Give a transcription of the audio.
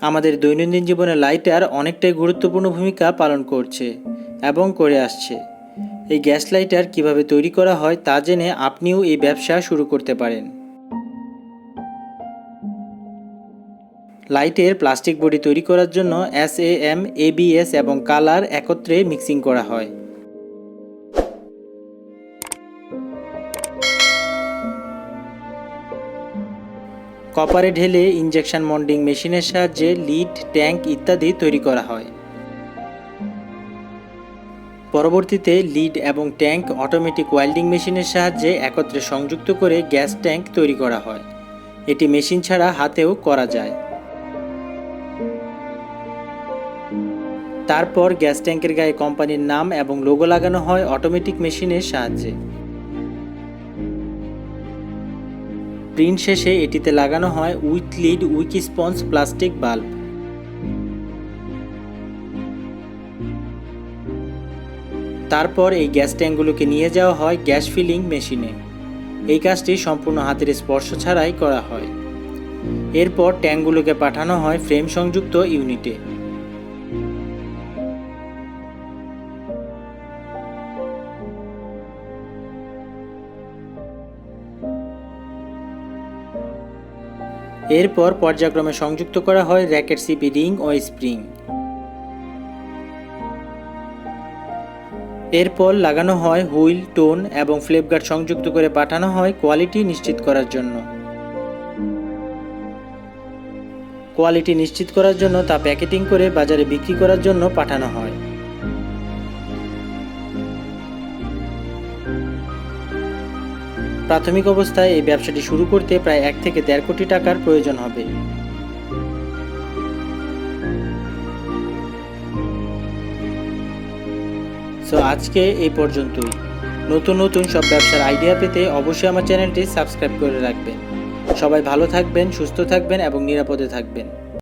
আমাদের দৈনন্দিন জীবনে লাইটার অনেকটাই গুরুত্বপূর্ণ ভূমিকা পালন করছে এবং করে আসছে। এই গ্যাস লাইটার কীভাবে তৈরি করা হয় তা জেনে আপনিও এই ব্যবসা শুরু করতে পারেন। লাইটের প্লাস্টিক বডি তৈরি করার জন্য এস এ এম এবিএস এবং কালার একত্রে মিক্সিং করা হয়। কপারে ঢেলে ইনজেকশন মন্ডিং মেশিনের সাহায্যে লিড, ট্যাঙ্ক ইত্যাদি তৈরি করা হয়। পরবর্তীতে লিড এবং ট্যাঙ্ক অটোমেটিক ওয়েল্ডিং মেশিনের সাহায্যে একত্রে সংযুক্ত করে গ্যাস ট্যাঙ্ক তৈরি করা হয়। এটি মেশিন ছাড়া হাতেও করা যায়। তারপর গ্যাস ট্যাঙ্কের গায়ে কোম্পানির নাম এবং লোগো লাগানো হয় অটোমেটিক মেশিনের সাহায্যে। প্রিন্ট শেষে এটিতে লাগানো হয় with lead wick sponge, plastic bulb. তারপর এই গ্যাস ট্যাঙ্কগুলোকে নিয়ে যাওয়া হয় গ্যাস ফিলিং মেশিনে। এই কাজটি সম্পূর্ণ হাতের স্পর্শ ছাড়াই করা হয়। এরপর ট্যাঙ্কগুলোকে পাঠানো হয় ফ্রেম সংযুক্ত ইউনিটে। এরপর পর্যায়ক্রমে সংযুক্ত করা হয় র্যাকেট সিপি রিং ও স্প্রিং। এরপর লাগানো হয় হুইল, টোন এবং ফ্লেপগার্ড সংযুক্ত করে পাঠানো হয় কোয়ালিটি নিশ্চিত করার জন্য। কোয়ালিটি নিশ্চিত করার জন্য তা প্যাকেটিং করে বাজারে বিক্রি করার জন্য পাঠানো হয়। প্রাথমিক অবস্থায় এই ব্যবসাটি শুরু করতে প্রায় এক থেকে দেড় কোটি টাকার প্রয়োজন হবে। সো আজকে এই পর্যন্তই। নতুন নতুন সব ব্যবসার আইডিয়া পেতে অবশ্যই আমার চ্যানেলটি সাবস্ক্রাইব করে রাখবেন। সবাই ভালো থাকবেন, সুস্থ থাকবেন এবং নিরাপদে থাকবেন।